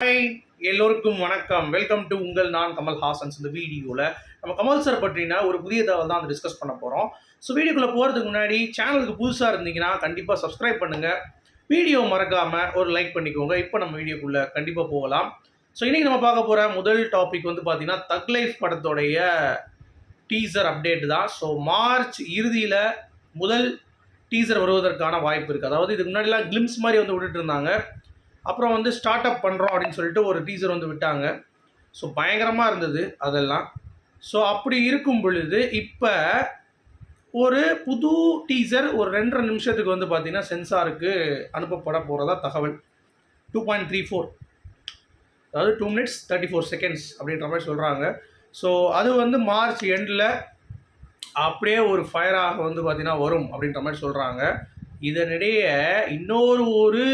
Hi எல்லோருக்கும் வணக்கம். Welcome to உங்கள் நான் கமல் ஹாசன்ஸ் இந்த வீடியோவில் நம்ம கமல் சார் பற்றின ஒரு புதிய தகவல் தான் டிஸ்கஸ் பண்ண போகிறோம் ஸோ வீடியோக்குள்ளே போகிறதுக்கு முன்னாடி சேனலுக்கு புதுசாக இருந்தீங்கன்னா கண்டிப்பாக சப்ஸ்கிரைப் பண்ணுங்கள் வீடியோ மறக்காமல் ஒரு லைக் பண்ணிக்கோங்க. இப்போ நம்ம வீடியோக்குள்ளே கண்டிப்பாக போகலாம். ஸோ இன்றைக்கி நம்ம பார்க்க போகிற முதல் டாபிக் வந்து பார்த்திங்கன்னா தக் லைஃப் படத்தோடைய டீசர் அப்டேட் தான். ஸோ மார்ச் இறுதியில் முதல் டீசர் வருவதற்கான வாய்ப்பு இருக்குது அதாவது இதுக்கு முன்னாடிலாம் கிளிம்ஸ் மாதிரி வந்து விட்டுட்டு இருந்தாங்க. அப்புறம் வந்து ஸ்டார்ட் அப் பண்ணுறோம் அப்படின்னு சொல்லிட்டு ஒரு டீசர் வந்து விட்டாங்க. ஸோ பயங்கரமாக இருந்தது அதெல்லாம். ஸோ அப்படி இருக்கும் பொழுது இப்போ ஒரு புது டீசர் ஒரு ரெண்டரை நிமிஷத்துக்கு வந்து பார்த்தீங்கன்னா சென்சாருக்கு அனுப்பப்பட போகிறதா தகவல். டூ பாயிண்ட் த்ரீ ஃபோர் அதாவது two minutes thirty four seconds அப்படின்ற மாதிரி சொல்கிறாங்க ஸோ அது வந்து மார்ச் எண்டில் அப்படியே ஒரு ஃபயராக வந்து பார்த்தீங்கன்னா வரும் அப்படின்ற மாதிரி சொல்கிறாங்க இதனிடையே இன்னொரு ஒரு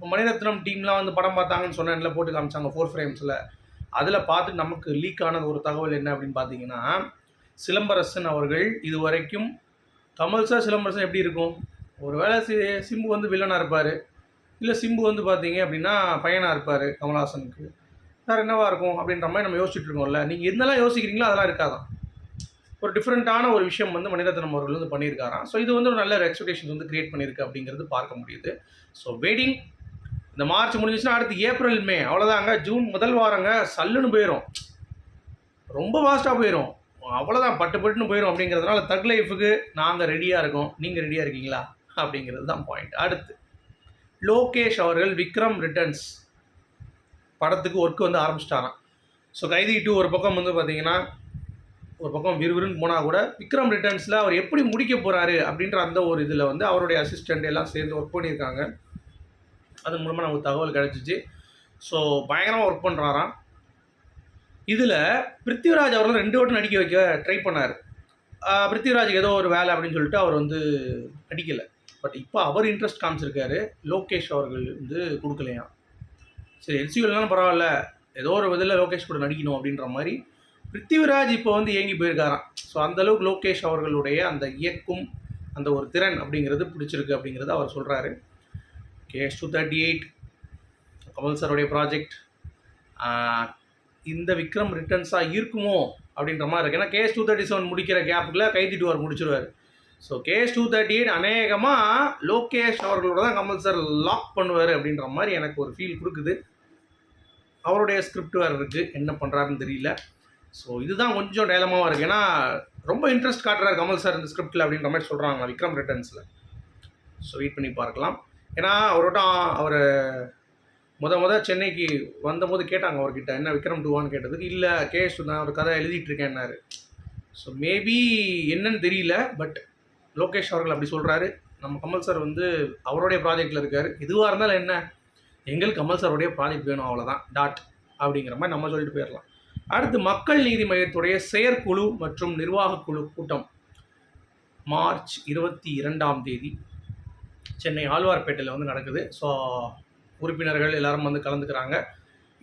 இப்போ மணிரத்னம் டீம்லாம் வந்து படம் பார்த்தாங்கன்னு சொன்னேன்ல போட்டு காமிச்சாங்க ஃபோர் ஃப்ரேம்ஸில் அதில் பார்த்து நமக்கு லீக் ஆனது ஒரு தகவல் என்ன அப்படின்னு பார்த்தீங்கன்னா சிலம்பரசன் அவர்கள் இது வரைக்கும் கமல் சார் சிலம்பரசன் எப்படி இருக்கும்? ஒருவேளை சி சிம்பு வந்து வில்லனாக இருப்பார். இல்லை சிம்பு வந்து பார்த்தீங்க அப்படின்னா பையனாக இருப்பார் கமல்ஹாசனுக்கு. வேறு என்னவாக இருக்கும் அப்படின்ற மாதிரி நம்ம யோசிச்சுட்டு இருக்கோம்ல. நீங்கள் என்னெல்லாம் யோசிக்கிறீங்களோ? அதெல்லாம் இருக்காதான் ஒரு டிஃப்ரெண்ட்டான ஒரு விஷயம் வந்து மணிரத்னம் அவர்கள் வந்து பண்ணியிருக்காராம். ஸோ இது வந்து ஒரு நல்ல எக்ஸ்பெக்டேஷன்ஸ் வந்து கிரியேட் பண்ணியிருக்கு அப்படிங்கிறது பார்க்க முடியுது. ஸோ வெயிட்டிங் இந்த மார்ச் முடிஞ்சிச்சுன்னா அடுத்து ஏப்ரல் மே. அவ்வளோதாங்க ஜூன் முதல் வாரங்க சல்லுன்னு போயிடும் ரொம்ப ஃபாஸ்ட்டாக போயிடும் அவ்வளோதான் பட்டு பட்டுன்னு போயிடும் அப்படிங்கிறதுனால தக் லைஃபுக்கு நாங்கள் ரெடியாக இருக்கோம். நீங்கள் ரெடியாக இருக்கீங்களா? அப்படிங்கிறது தான் பாயிண்ட் அடுத்து லோகேஷ் அவர்கள் விக்ரம் ரிட்டர்ன்ஸ் படத்துக்கு ஒர்க் வந்து ஆரம்பிச்சிட்டாராம். ஸோ கைதி டூ ஒரு பக்கம் வந்து பார்த்தீங்கன்னா ஒரு பக்கம் விறுவிறுன்னு போனால் கூட விக்ரம் ரிட்டர்ன்ஸில் அவர் எப்படி முடிக்க போகிறாரு அப்படின்ற அந்த ஒரு இதில் வந்து அவருடைய அசிஸ்டண்ட் எல்லாம் சேர்ந்து ஒர்க் பண்ணியிருக்காங்க. அது மூலமாக நமக்கு தகவல் கிடச்சிச்சு. ஸோ பயங்கரமாக ஒர்க் பண்ணுறாராம் இதில் பிருத்திவிராஜ் அவர்கள் ரெண்டு வட்டம் நடிக்க வைக்க ட்ரை பண்ணார். பிருத்திவிராஜுக்கு ஏதோ ஒரு வேலை அப்படின்னு சொல்லிட்டு அவர் வந்து நடிக்கலை. பட் இப்போ அவர் இன்ட்ரெஸ்ட் காமிச்சிருக்காரு. லோகேஷ் அவர்கள் வந்து கொடுக்கலையாம். சரி எல்சியூலாம் பரவாயில்ல. ஏதோ ஒரு விதில் லோகேஷ் கூட நடிக்கணும் அப்படின்ற மாதிரி பிருத்திவிராஜ் இப்போ வந்து ஏங்கி போயிருக்காராம். ஸோ அந்தளவுக்கு லோகேஷ் அவர்களுடைய அந்த இயக்கும் அந்த ஒரு திறன் அப்படிங்கிறது பிடிச்சிருக்கு அப்படிங்கிறத அவர் சொல்கிறாரு KS two thirty eight Kamal சாருடைய ப்ராஜெக்ட் இந்த விக்ரம் ரிட்டர்ன்ஸாக இருக்குமோ அப்படின்ற மாதிரி இருக்குது ஏன்னா கேஎஸ் டூ தேர்ட்டி செவன் முடிக்கிற கேப்புக்குள்ள கைதி டூ அவர் முடிச்சிருவார். So KS two thirty eight அநேகமாக லோகேஷ் அவர்களோட தான் கமல் சார் லாக் பண்ணுவார் அப்படின்ற மாதிரி எனக்கு ஒரு ஃபீல் கொடுக்குது. அவருடைய ஸ்கிரிப்ட் வேறு இருக்குது என்ன பண்ணுறாருன்னு தெரியல. ஸோ இதுதான் கொஞ்சம் டேலமாவாக இருக்குது ஏன்னா ரொம்ப இன்ட்ரெஸ்ட் காட்டுறாரு கமல் சார் இந்த ஸ்கிரிப்டில் அப்படின்ற மாதிரி சொல்கிறாங்க விக்ரம் ரிட்டர்ன்ஸில் ஸோ வெயிட் பண்ணி பார்க்கலாம். ஏன்னா அவரோட அவர் முத முத சென்னைக்கு வந்தபோது கேட்டாங்க அவர்கிட்ட என்ன விக்ரம் டூவான்னு கேட்டதுக்கு இல்லை கேஎஸ் நான் ஒரு கதை எழுதிட்டு இருக்கேன்னாரு ஸோ மேபி என்னன்னு தெரியல பட் லோகேஷ் அவர்கள் அப்படி சொல்கிறாரு நம்ம கமல் சார் வந்து அவருடைய ப்ராஜெக்டில் இருக்கார். எதுவாக இருந்தாலும் என்ன எங்களுக்கு கமல் சாருடைய ப்ராஜெக்ட் வேணும் அவ்வளோதான் டாட் அப்படிங்கிற மாதிரி நம்ம சொல்லிட்டு போயிடலாம். அடுத்து மக்கள் நீதி மையத்துடைய செயற்குழு மற்றும் நிர்வாகக் குழு கூட்டம். மார்ச் இருபத்தி இரண்டாம் தேதி. சென்னை ஆழ்வார்பேட்டையில் வந்து நடக்குது. ஸோ உறுப்பினர்கள் எல்லாரும் வந்து கலந்துக்கிறாங்க.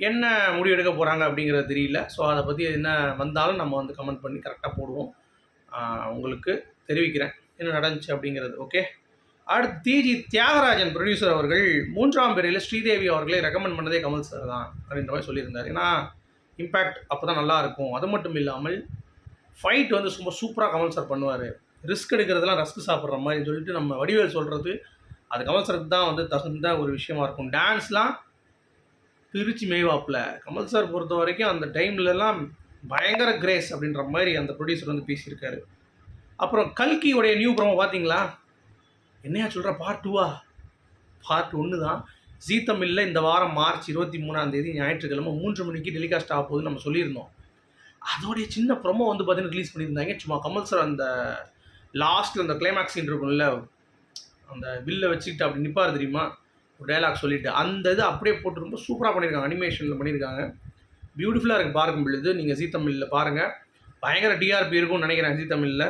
என்ன முடிவு எடுக்க போகிறாங்க அப்படிங்கிறது தெரியல. ஸோ அதை பற்றி என்ன வந்தாலும் நம்ம வந்து கமெண்ட் பண்ணி கரெக்டாக போடுவோம். உங்களுக்கு தெரிவிக்கிறேன். என்ன நடந்துச்சு அப்படிங்கிறது ஓகே அடுத்து டிஜி தியாகராஜன் ப்ரொடியூசர் அவர்கள் மூன்றாம் பேரில் ஸ்ரீதேவி அவர்களை ரெக்கமெண்ட் பண்ணதே கமல் சார் தான் அப்படின்ற மாதிரி சொல்லியிருந்தார். ஏன்னா இம்பேக்ட் அப்போ தான் நல்லா இருக்கும். அது மட்டும் இல்லாமல் ஃபைட் வந்து ரொம்ப சூப்பராக கமல் சார் பண்ணுவார். ரிஸ்க் எடுக்கிறதுலாம் ரஸ்க் சாப்பிட்ற மாதிரி சொல்லிட்டு நம்ம வடிவேல் சொல்கிறது அது கமல் சாருக்கு தான் வந்து தகுந்த ஒரு விஷயமா இருக்கும். டான்ஸ்லாம் திருச்சி மேய்வாப்பில். கமல் சார் பொறுத்த வரைக்கும் அந்த டைம்லலாம் பயங்கர கிரேஸ் அப்படின்ற மாதிரி அந்த ப்ரொடியூசர் வந்து பேசியிருக்காரு. அப்புறம் கல்கியோடைய நியூ ப்ரோமோ பார்த்தீங்களா என்னையா சொல்கிற பார்ட் டூவா பார்ட் ஒன்று தான். ஜீ தமிழில் இந்த வாரம் மார்ச் இருபத்தி மூணாம் தேதி ஞாயிற்றுக்கிழமை மூன்று மணிக்கு டெலிகாஸ்ட் ஆக போகுதுன்னு நம்ம சொல்லியிருந்தோம். அதோடைய சின்ன ப்ரொமோ வந்து பார்த்தீங்கன்னா ரிலீஸ் பண்ணியிருந்தாங்க. சும்மா கமல் சார் அந்த லாஸ்ட்டில் அந்த கிளைமேக்ஸ் இருக்கும்ல அந்த வில்லை வச்சுக்கிட்டு அப்படி நிற்பார் தெரியுமா? ஒரு டைலாக் சொல்லிட்டு. அந்த இது அப்படியே போட்டு ரொம்ப சூப்பராக பண்ணியிருக்காங்க அனிமேஷனில் பண்ணியிருக்காங்க பியூட்டிஃபுல்லாக இருக்குது பார்க்கும் பொழுது நீங்கள் ஜீ தமிழில் பாருங்கள் பயங்கர டிஆர்பி இருக்கும்னு நினைக்கிறேன் ஜீ தமிழில்.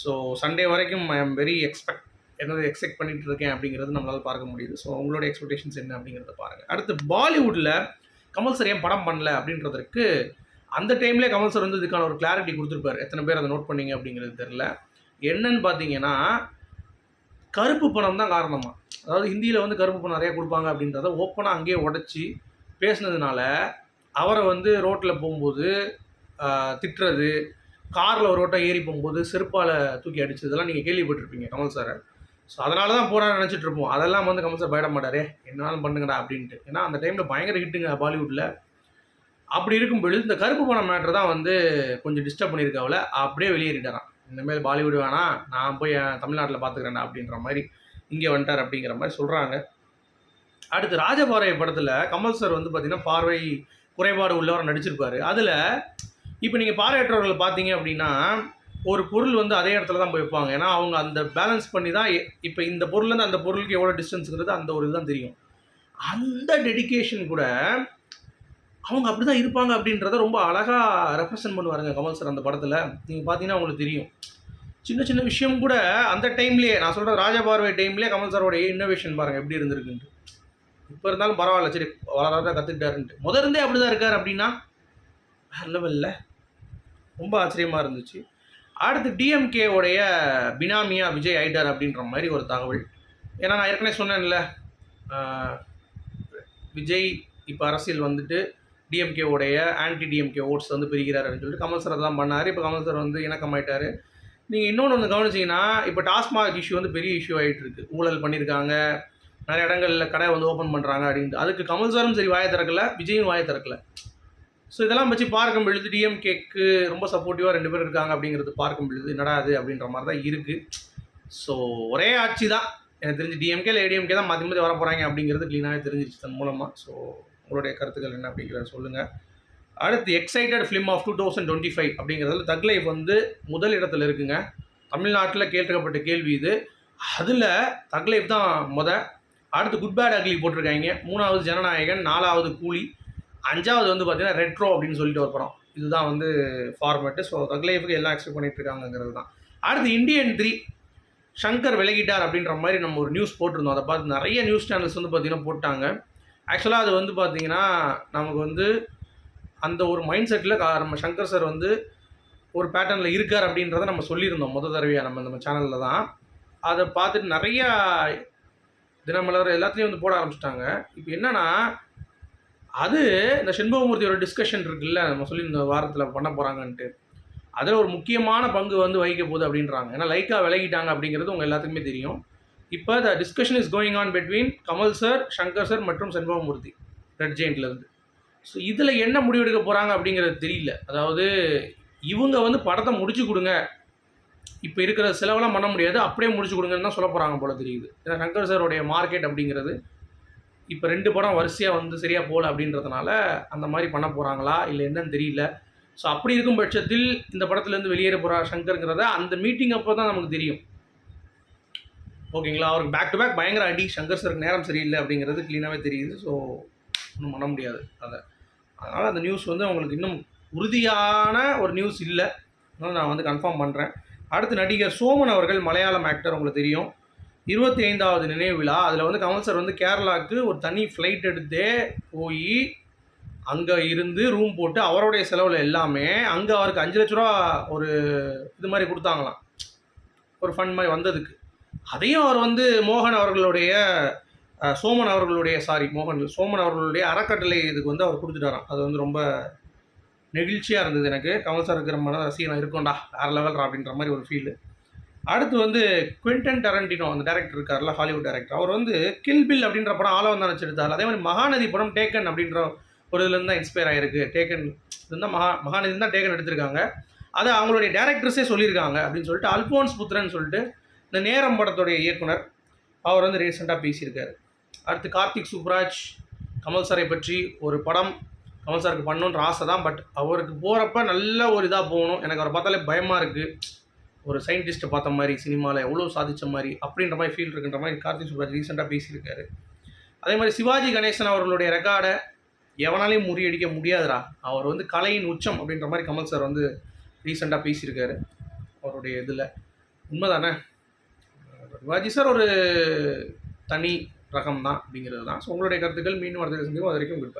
ஸோ சண்டே வரைக்கும் ஐ எம் வெரி எக்ஸ்பெக்ட் என்னது எக்ஸ்பெக்ட் பண்ணிகிட்டு இருக்கேன் அப்படிங்கிறது நம்மளால் பார்க்க முடியுது. ஸோ உங்களோட எக்ஸ்பெக்டேஷன்ஸ் என்ன அப்படிங்கிறத பாருங்கள் அடுத்து பாலிவுட்டில் கமல் சார் ஏன் படம் பண்ணல அப்படின்றதற்கு அந்த டைம்லேயே கமல் சார் வந்து இதுக்கான ஒரு கிளாரிட்டி கொடுத்துருப்பாரு. எத்தனை பேர் அதை நோட் பண்ணீங்க அப்படிங்கிறது தெரில என்னன்னு பார்த்தீங்கன்னா கருப்பு பணம் தான் காரணமா. அதாவது ஹிந்தியில் வந்து கருப்பு பணம் நிறையா கொடுப்பாங்க அப்படின்றத ஓப்பனாக அங்கேயே உடச்சி பேசுனதுனால அவரை வந்து ரோட்டில் போகும்போது திட்டுறது காரில் ஒரு ஓட்டம் ஏறி போகும்போது செருப்பால் தூக்கி அடிச்சதெல்லாம் நீங்கள் கேள்விப்பட்டிருப்பீங்க கமல் சாரை ஸோ அதனால தான் போகிறான்னு நினச்சிட்டு இருப்போம். அதெல்லாம் வந்து கமல் சார் பயட மாட்டாரே. என்னாலும் பண்ணுங்கடா அப்படின்ட்டு. ஏன்னா அந்த டைமில் பயங்கர ஹிட்டுங்க பாலிவுட்டில் அப்படி இருக்கும் பொழுது இந்த கருப்பு பணம் மேட்ரு தான் வந்து கொஞ்சம் டிஸ்டர்ப் பண்ணியிருக்காவில் அப்படியே வெளியேறிட்டாராம். இந்தமாரி பாலிவுட் வேணாம் நான் போய் என் தமிழ்நாட்டில் பார்த்துக்கிறேன்டா அப்படின்ற மாதிரி இங்கே வந்துட்டார் அப்படிங்கிற மாதிரி சொல்கிறாங்க அடுத்து ராஜபாறை படத்தில் கமல் சார் வந்து பார்த்திங்கன்னா பார்வை குறைபாடு உள்ளவர் நடிச்சிருப்பார். அதில் இப்போ நீங்கள் பார்வையற்றவர்கள் பார்த்தீங்க அப்படின்னா ஒரு பொருள் வந்து அதே இடத்துல தான் போய் வைப்பாங்க. ஏன்னா அவங்க அந்த பேலன்ஸ் பண்ணி தான் இப்போ இந்த பொருள்லேருந்து அந்த பொருளுக்கு எவ்வளோ டிஸ்டன்ஸுங்கிறது அந்த ஒரு இதுதான் தெரியும். அந்த டெடிகேஷன் கூட அவங்க அப்படி தான் இருப்பாங்க அப்படின்றத ரொம்ப அழகாக ரெப்ரசன்ட் பண்ணுவாருங்க கமல் சார் அந்த படத்தில். நீங்கள் பார்த்தீங்கன்னா உங்களுக்கு தெரியும். சின்ன சின்ன விஷயம் கூட அந்த டைம்லேயே நான் சொல்கிற ராஜா பார்வை டைம்லேயே கமல் சாரோட இன்னோவேஷன் பாருங்கள் எப்படி இருந்திருக்குன்ட்டு. இப்போ இருந்தாலும் பரவாயில்ல சரி வளர கற்றுக்கிட்டாருன்ட்டு முத இருந்தே அப்படி தான் இருக்கார் அப்படின்னா வேறு லெவலில் ரொம்ப ஆச்சரியமாக இருந்துச்சு. அடுத்து டிஎம்கேவுடைய பினாமியா விஜய் ஆயிட்டார் அப்படின்ற மாதிரி ஒரு தகவல். ஏன்னா நான் ஏற்கனவே சொன்னேன்ல விஜய் இப்போ அரசியல் வந்துட்டு டிஎம்கே உடைய ஆன்டி டிஎம்கே ஓட்ஸ் வந்து பிரிக்கிறார் அப்படின்னு சொல்லிட்டு கமல் சார் தான் பண்ணார். இப்போ கமல் சார் வந்து இணக்கமாயிட்டார் நீங்கள் இன்னொன்று ஒன்று கவனிச்சிங்கன்னா இப்போ டாஸ்மாக் இஷ்யூ வந்து பெரிய இஷ்யூ ஆகிட்டு இருக்கு ஊழல் பண்ணியிருக்காங்க நிறைய இடங்களில் கடை வந்து ஓப்பன் பண்ணுறாங்க அப்படின்ட்டு. அதுக்கு கமல் சாரும் சரி வாயை திறக்கல. விஜயும் வாயை திறக்கல. ஸோ இதெல்லாம் வச்சு பார்க்கும் பொழுது டிஎம்கேக்கு ரொம்ப சப்போர்ட்டிவாக ரெண்டு பேர் இருக்காங்க அப்படிங்கிறது பார்க்கும் பொழுது என்னடா அது அப்படின்ற மாதிரி தான் இருக்குது ஸோ ஒரே ஆட்சி தான் எனக்கு தெரிஞ்சு டிஎம்கே இல்லை ஏடிஎம்கே தான் மாற்றி மாற்றி வர போகிறாங்க அப்படிங்கிறது க்ளீனாகவே தெரிஞ்சிருச்சு தன் மூலமாக ஸோ உங்களுடைய கருத்துக்கள் என்ன அப்படிங்கிறத சொல்லுங்கள் அடுத்து excited film of two thousand twenty five அப்படிங்கிறதுல தக் லைஃப் வந்து முதல் இடத்துல இருக்குங்க. தமிழ்நாட்டில் கேட்கப்பட்ட கேள்வி இது. அதில் தக் லைஃப் தான் முத. அடுத்து குட் பேட் அக்லி போட்டிருக்காங்க. மூணாவது ஜனநாயகன் நாலாவது கூலி அஞ்சாவது வந்து பார்த்திங்கன்னா ரெட்ரோ அப்படின்னு சொல்லிட்டு ஒரு படம். இதுதான் வந்து ஃபார்மேட்டு ஸோ தக் லைஃபுக்கு எல்லாம் எக்ஸ்பெக்ட் பண்ணிட்டு இருக்காங்கங்கிறது தான். அடுத்து இந்தியன் த்ரீ சங்கர் விலகிட்டார் அப்படின்ற மாதிரி நம்ம ஒரு நியூஸ் போட்டிருந்தோம். அதை பார்த்து நிறைய நியூஸ் சேனல்ஸ் வந்து பார்த்திங்கன்னா போட்டாங்க. ஆக்சுவலாக அது வந்து பார்த்திங்கன்னா நமக்கு வந்து அந்த ஒரு மைண்ட் செட்டில் நம்ம சங்கர் சார் வந்து ஒரு பேட்டர்னில் இருக்கார் அப்படின்றத நம்ம சொல்லியிருந்தோம் முத தடவையாக நம்ம நம்ம சேனலில் தான். அதை பார்த்துட்டு நிறையா தினமலர் எல்லாத்துலேயும் வந்து போட ஆரம்பிச்சிட்டாங்க. இப்போ என்னன்னா அது இந்த செண்பகமூர்த்தியோட டிஸ்கஷன் இருக்குல்ல நம்ம சொல்லி இந்த வாரத்தில் பண்ண போகிறாங்கன்ட்டு அதில் ஒரு முக்கியமான பங்கு வந்து வகிக்க போகுது அப்படின்றாங்க. ஏன்னா லைக்காக விலகிட்டாங்க அப்படிங்கிறது உங்கள் எல்லாத்துக்குமே தெரியும். இப்போ the discussion is going on between Kamal sir Shankar sir மற்றும் செண்பகமூர்த்தி ரெட் ஜெயின்ட்லேருந்து ஸோ இதில் என்ன முடிவெடுக்க போகிறாங்க அப்படிங்கிறது தெரியல. அதாவது இவங்க வந்து படத்தை முடிச்சு கொடுங்க. இப்போ இருக்கிற செலவெல்லாம் பண்ண முடியாது. அப்படியே முடிச்சு கொடுங்கன்னு தான் சொல்ல போகிறாங்க போல தெரியுது. ஏன்னா சங்கர் சாரோடைய மார்க்கெட் அப்படிங்கிறது இப்போ ரெண்டு படம் வரிசையாக வந்து சரியாக போகல அப்படின்றதுனால அந்த மாதிரி பண்ண போகிறாங்களா இல்லை என்னன்னு தெரியல. ஸோ அப்படி இருக்கும் பட்சத்தில் இந்த படத்துலேருந்து வெளியேற போகிறா சங்கருங்கிறத அந்த மீட்டிங் அப்போ தான் நமக்கு தெரியும். ஓகேங்களா? அவருக்கு பேக் டு பேக் பயங்கர அடி. சங்கர் சருக்கு நேரம் சரியில்லை அப்படிங்கிறது க்ளீனாகவே தெரியுது. ஸோ ஒன்றும் பண்ண முடியாது அதை. அதனால் அந்த நியூஸ் வந்து அவங்களுக்கு இன்னும் உறுதியான ஒரு நியூஸ் இல்லை. அதனால் நான் வந்து கன்ஃபார்ம் பண்ணுறேன் அடுத்து நடிகர் சோமன் அவர்கள் மலையாளம் ஆக்டர் உங்களுக்கு தெரியும். இருபத்தி ஐந்தாவது நினைவு விழா. அதில் வந்து கமல் சார் வந்து கேரளாவுக்கு ஒரு தனி ஃப்ளைட் எடுத்தே போய் அங்கே இருந்து ரூம் போட்டு அவருடைய செலவில் எல்லாமே அங்கே அவருக்கு அஞ்சு லட்ச ரூபா ஒரு இது மாதிரி கொடுத்தாங்களாம். ஒரு ஃபண்ட் மாதிரி வந்ததுக்கு. அதையும் அவர் வந்து மோகன் அவர்களுடைய சோமன் அவர்களுடைய சாரி மோகன் சோமன் அவர்களுடைய அறக்கட்டளை இதுக்கு வந்து அவர் கொடுத்துட்டாராம். அது வந்து ரொம்ப நெகிழ்ச்சியாக இருந்தது எனக்கு. கமல் சார் இருக்கிற மன ரசிகன் இருக்கோண்டா வேறு லெவல் அப்படின்ற மாதிரி ஒரு ஃபீல் அடுத்து வந்து குவிண்டன் டரண்டினோ அந்த டேரக்டர் இருக்கார்ல ஹாலிவுட் டேரக்டர் அவர் வந்து கில் பில் அப்படின்ற படம் ஆளவன் தான் அதே மாதிரி மகாநதி படம் டேக்கன் அப்படின்ற ஒரு இதுலேருந்து தான் இன்ஸ்பயர் ஆகிருக்கு டேக்கன் இதுதான் மகா மகாநதி தான் டேக்கன் எடுத்திருக்காங்க. அதை அவங்களுடைய டேரக்டர்ஸே சொல்லியிருக்காங்க அப்படின்னு சொல்லிட்டு அல்போன்ஸ் புத்திரன் சொல்லிட்டு இந்த நேரம் படத்துடைய இயக்குனர் அவர் வந்து ரீசெண்டாக பேசியிருக்காரு. அடுத்து கார்த்திக் சுப்ராஜ் கமல் சாரை பற்றி ஒரு படம் கமல் சாருக்கு பண்ணணுன்ற ஆசை தான் பட் அவருக்கு போகிறப்ப நல்ல ஒரு இதாக போகணும். எனக்கு அவரை பார்த்தாலே பயமாக இருக்குது ஒரு சயின்டிஸ்ட்டை பார்த்த மாதிரி சினிமாவில் எவ்வளோ சாதித்த மாதிரி அப்படின்ற மாதிரி ஃபீல் இருக்குன்ற மாதிரி கார்த்திக் சுப்ராஜ் ரீசெண்டாக பேசியிருக்காரு. அதே மாதிரி சிவாஜி கணேசன் அவர்களுடைய ரெக்கார்டை எவனாலையும் முறியடிக்க முடியாதுடா. அவர் வந்து கலையின் உச்சம் அப்படின்ற மாதிரி கமல் சார் வந்து ரீசெண்டாக பேசியிருக்காரு. அவருடைய இதில். உண்மைதானே? சிவாஜி சார் ஒரு தனி ரகம் தான் அப்படிங்கிறது தான். ஸோ உங்களுடைய கருத்துக்கள் மீண்டும் அடுத்த சந்திக்கும் அது வரைக்கும் குட்